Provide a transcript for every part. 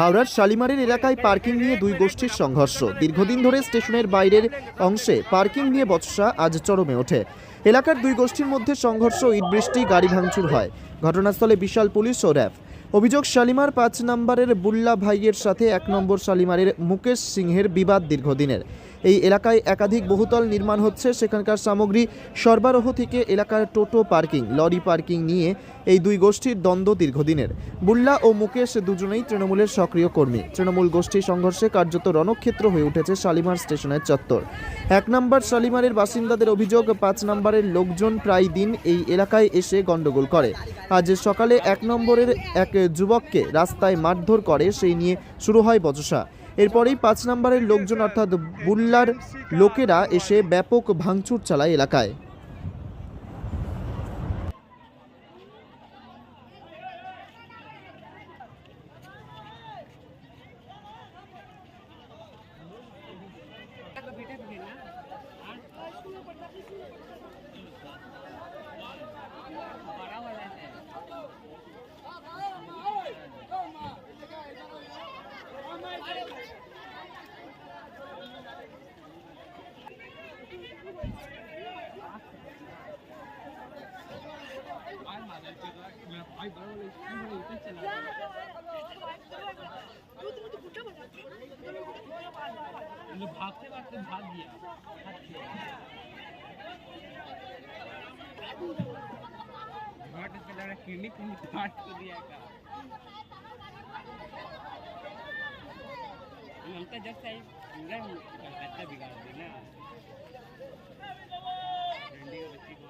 হাওড়ার শালিমারের এলাকায় পার্কিং নিয়ে দুই গোষ্ঠীর সংঘর্ষ। দীর্ঘদিন ধরে স্টেশনের বাইরের অংশে পার্কিং নিয়ে বৎসা আজ চরমে ওঠে। এলাকার দুই গোষ্ঠীর মধ্যে সংঘর্ষ, ইট বৃষ্টি, গাড়ি ভাঙচুর হয়। ঘটনাস্থলে বিশাল পুলিশ ও র্যাব। অভিযোগ, শালিমার পাঁচ নম্বরের বুল্লা ভাইয়ের সাথে এক নম্বর শালিমারের মুকেশ সিংহের বিবাদ দীর্ঘদিনের। এই এলাকায় একাধিক বহুতল নির্মাণ হচ্ছে। সেখানকার সামগ্রী সরবরাহ থেকে এলাকার টোটো পার্কিং, লরি পার্কিং নিয়ে এই দুই গোষ্ঠীর দ্বন্দ্ব দীর্ঘদিনের। বুল্লা ও মুকেশ দুজনেই তৃণমূলের সক্রিয় কর্মী। তৃণমূল গোষ্ঠী সংঘর্ষে কার্যত রণক্ষেত্র হয়ে উঠেছে শালিমার স্টেশনের চত্বর। এক নম্বর শালিমারের বাসিন্দাদের অভিযোগ, পাঁচ নম্বরের লোকজন প্রায় দিন এই এলাকায় এসে গন্ডগোল করে। আজ সকালে এক নম্বরের এক যুবককে রাস্তায় মারধর করে, সেই নিয়ে শুরু হয় বচসা। এরপরেই পাঁচ নম্বরের লোকজন অর্থাৎ বুল্লার লোকেরা এসে ব্যাপক ভাঙচুর চালায় এলাকায়। भागते भागते भाग गया घाट इसका लग रहा किडनी किडनी काट को दिया का ममता जब से आई पूरा अच्छा बिगाड़ दी ना। रंडी बच्ची को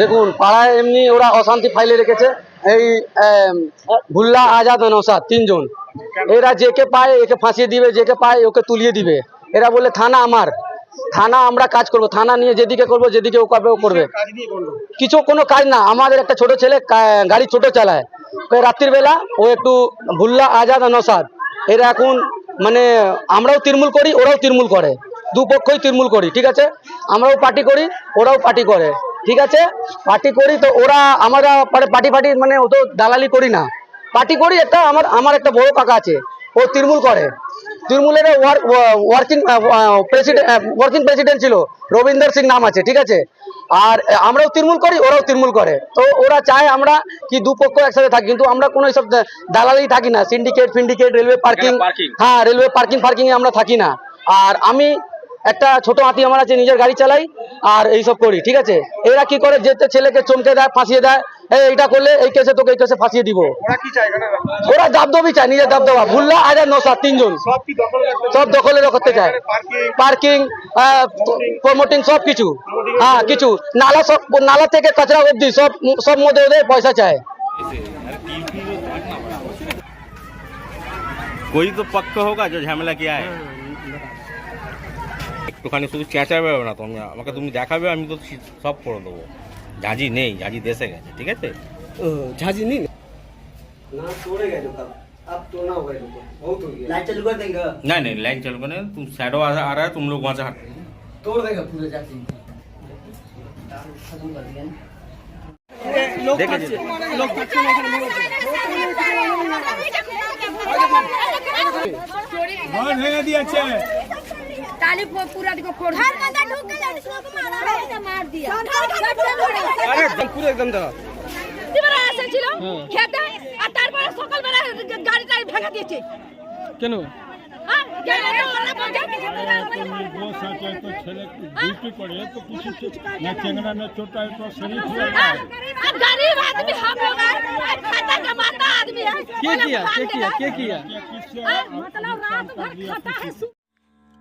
দেখুন, পাড়ায় এমনি ওরা অশান্তি ফাইলে রেখেছে। এই ভুল্লা আজাদ নসাদ তিনজন। এরা যেকে পায়, একে ফাঁসিয়ে দিবে, যেকে পায়, ওকে তুলিয়ে দিবে। এরা বলে থানা আমার। থানা আমরা কাজ করব। থানা নিয়ে যেদিকে করব, যেদিকে ও করবে ও করবে। কিছু কোনো কাজ না। আমাদের একটা ছোট ছেলে গাড়ি ছোট চালায়। রাত্রির বেলা ও একটু ভুল্লা আজাদ নসাদ এরা এখন মানে আমরাও তৃণমূল করি, ওরাও তৃণমূল করে। দুপক্ষই তৃণমূল করি ঠিক আছে? আমরাও পার্টি করি ওরাও পার্টি করে ঠিক আছে? পার্টি করি তো ওরা আমরা পার্টি ফাটি মানে ও তো দালালি করি না। পার্টি করি একটা আমার আমার একটা বড় কাকা আছে ও তৃণমূল করে। তৃণমূলের ওয়ার্কিং প্রেসিডেন্ট ওয়ার্কিং প্রেসিডেন্ট ছিল রবীন্দ্র সিং নাম আছে ঠিক আছে? আর আমরাও তৃণমূল করি ওরাও তৃণমূল করে। তো ওরা চায় আমরা কি দুপক্ষ একসাথে থাকি কিন্তু আমরা কোনো এইসব দালালি থাকি না। সিন্ডিকেট ফিন্ডিকেট রেলওয়ে পার্কিং হ্যাঁ রেলওয়ে পার্কিং ফার্কিং আমরা থাকি না। আর আমি একটা ছোট হাতি আমার আছে নিজের গাড়ি চালাই আর এইসব করি ঠিক আছে এরা কি করে যেতে ছেলেকে চমকে দেয় ফাঁসিয়ে দেয় এই এইটা করলে এই কেসে তোকে এই কেসে ফাঁসিয়ে দিব ওরা দাবদবি চায় নিজের দাবদবা ভুল্লা আজাদ নসাদ তিনজন সব দখলে করতে চায় পার্কিং প্রমোটিং সব কিছু হ্যাঁ কিছু নালা সব নালা থেকে কাঁচরা অব্দি সব সব মধ্যে ওদের পয়সা চায় कोई तो पक्ष होगा जो ঝামেলা কিয়া है একটুখানি শুধু চেঁচাবে না তুমি আমাকে তুমি দেখাবে আমি তো সি- সব করে দেবো ঝাঁঝি নেই ঝাঁঝি দেশে গেছে ঠিক আছে झाजी नहीं ना तोड़े गए लोग अब तोड़ना होगा लोग बहुत हो गया लाइट चालू कर देंगे नहीं नहीं लाइन चल बने तुम शैडो आ, आ रहा है तुम लोग वहाँ से हट तोड़ देगा पूरे जाके खत्म कर दिया ना দেখে যে- ঘর ভেঙে দিয়েছে ताली को पूरा देखो फोड़ घर में अंदर ढुक के जाने को मारा है मार दिया আরে একদম পুরো একদম দাঁড়া তোমরা এসেছিল খেতে আর তারপরে সকালবেলা গাড়ি টাড়ি ভেঙে দিয়েছে কেন হ্যাঁ গেলে ওরা বলছে दो साथ है तो छेले ड्यूटी पड़े तो किसी से न चंगड़ा न छोटा है तो शरीर हुआ हाँ, अब गरीब आदमी हम लोग हैं अब खाता कमाता आदमी है কে কিয়া কে কিয়া কে কিয়া किससे हाँ, मतलब रात भर खाता है सु-